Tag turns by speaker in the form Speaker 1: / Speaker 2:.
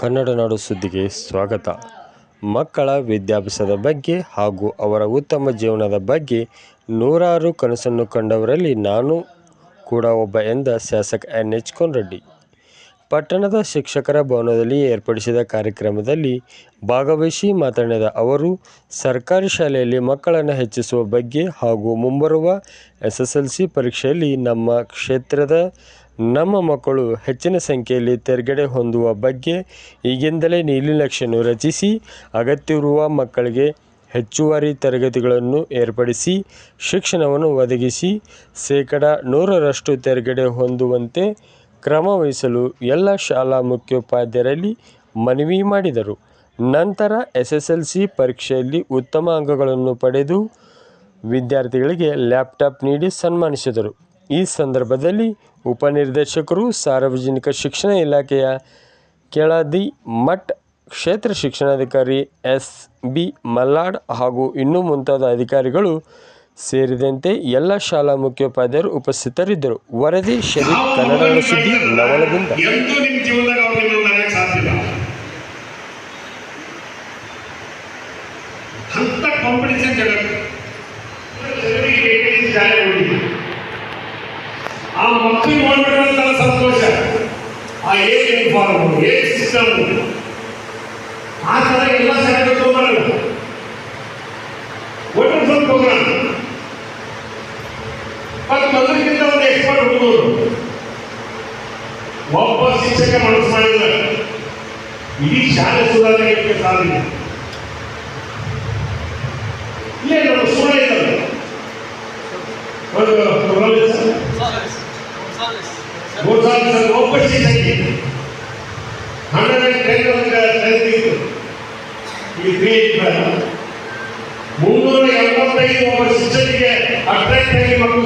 Speaker 1: ಕನ್ನಡ ನಾಡು ಸುದ್ದಿಗೆ ಸ್ವಾಗತ. ಮಕ್ಕಳ ವಿದ್ಯಾಭ್ಯಾಸದ ಬಗ್ಗೆ ಹಾಗೂ ಅವರ ಉತ್ತಮ ಜೀವನದ ಬಗ್ಗೆ ನೂರಾರು ಕನಸನ್ನು ಕಂಡವರಲ್ಲಿ ನಾನು ಕೂಡ ಒಬ್ಬ ಎಂದ ಶಾಸಕ ಎನ್ ಎಚ್ ಕೋನರೆಡ್ಡಿ. ಪಟ್ಟಣದ ಶಿಕ್ಷಕರ ಭವನದಲ್ಲಿ ಏರ್ಪಡಿಸಿದ ಕಾರ್ಯಕ್ರಮದಲ್ಲಿ ಭಾಗವಹಿಸಿ ಮಾತನಾಡಿದ ಅವರು, ಸರ್ಕಾರಿ ಶಾಲೆಯಲ್ಲಿ ಮಕ್ಕಳನ್ನು ಹೆಚ್ಚಿಸುವ ಬಗ್ಗೆ ಹಾಗೂ ಮುಂಬರುವ ಎಸ್ ಎಸ್ ಎಲ್ ಸಿ ಪರೀಕ್ಷೆಯಲ್ಲಿ ನಮ್ಮ ಕ್ಷೇತ್ರದ ನಮ್ಮ ಮಕ್ಕಳು ಹೆಚ್ಚಿನ ಸಂಖ್ಯೆಯಲ್ಲಿ ತೇರ್ಗಡೆ ಹೊಂದುವ ಬಗ್ಗೆ ಈಗಿಂದಲೇ ನೀಲಿನಕ್ಷೆಯನ್ನು ರಚಿಸಿ, ಅಗತ್ಯವಿರುವ ಮಕ್ಕಳಿಗೆ ಹೆಚ್ಚುವರಿ ತರಗತಿಗಳನ್ನು ಏರ್ಪಡಿಸಿ, ಶಿಕ್ಷಣವನ್ನು ಒದಗಿಸಿ, ಶೇಕಡ ನೂರರಷ್ಟು ತೇರ್ಗಡೆ ಹೊಂದುವಂತೆ ಕ್ರಮ ವಹಿಸಲು ಎಲ್ಲ ಶಾಲಾ ಮುಖ್ಯೋಪಾಧ್ಯಾಯರಲ್ಲಿ ಮನವಿ ಮಾಡಿದರು. ನಂತರ ಎಸ್ ಎಸ್ ಎಲ್ ಸಿ ಪರೀಕ್ಷೆಯಲ್ಲಿ ಉತ್ತಮ ಅಂಕಗಳನ್ನು ಪಡೆದು ವಿದ್ಯಾರ್ಥಿಗಳಿಗೆ ಲ್ಯಾಪ್ಟಾಪ್ ನೀಡಿ ಸನ್ಮಾನಿಸಿದರು. ಈ ಸಂದರ್ಭದಲ್ಲಿ ಉಪನಿರ್ದೇಶಕರು ಸಾರ್ವಜನಿಕ ಶಿಕ್ಷಣ ಇಲಾಖೆಯ ಕೆಳದಿ ಮಠ್ ಕ್ಷೇತ್ರ ಶಿಕ್ಷಣಾಧಿಕಾರಿ ಎಸ್ ಬಿ ಮಲ್ಲಾಡ್ ಹಾಗೂ ಇನ್ನೂ ಮುಂತಾದ ಅಧಿಕಾರಿಗಳು ಸೇರಿದಂತೆ ಎಲ್ಲ ಶಾಲಾ ಮುಖ್ಯೋಪಾಧ್ಯಾಯರು ಉಪಸ್ಥಿತರಿದ್ದರು. ವರದಿ ಶರೀಫ್ ಕನ್ನಡ ಸುದ್ದಿ, ನವಲಗುಂದ.
Speaker 2: ಅಂತ ಕಾಂಪಿಟಿಷನ್ ಜಗತ್ತು. ಆ ಏಜ್ ಯೂನಿಫಾರ್ಮ್ ಏಜ್ ಸಿಸ್ಟಮ್ ಆ ಥರ ಎಲ್ಲ ಶಾಲೆಗಳು ತಗೊಂಬರಲ್ಲ ವಂಡರ್ಫುಲ್ ಪ್ರೋಗ್ರಾಮ್ ಮತ್ತು ಮೊದಲಿಗಿಂತ ಒಂದು ಎಕ್ಸ್ಪರ್ಟ್ ಹುಡುಗರು ಒಬ್ಬ ಶಿಕ್ಷಕ ಮನಸ್ಸು ಮಾಡಿಲ್ಲ ಇಡೀ ಶಾಲೆ ಸುಧಾರಣೆಗೆ ಸಾಧ್ಯ ಇಲ್ಲೇ ನಮ್ಮ ಸುಳ್ಳ ಇದ್ದಾರೆ ಒಂದು ಗೋಸಾಲ ಒಬ್ಬಷ್ಟೇ ಸಂಗೀತ ಹಣ್ಣನ ಈ ಕ್ರಿಯೇಟ್ ಮುನ್ನೂರ ಎಂಬತ್ತೈದು ಒಬ್ಬ ಶಿಕ್ಷಕರಿಗೆ ಅಟ್ರಾಕ್ಟ್ ಆಗಿ ಮಕ್ಕಳು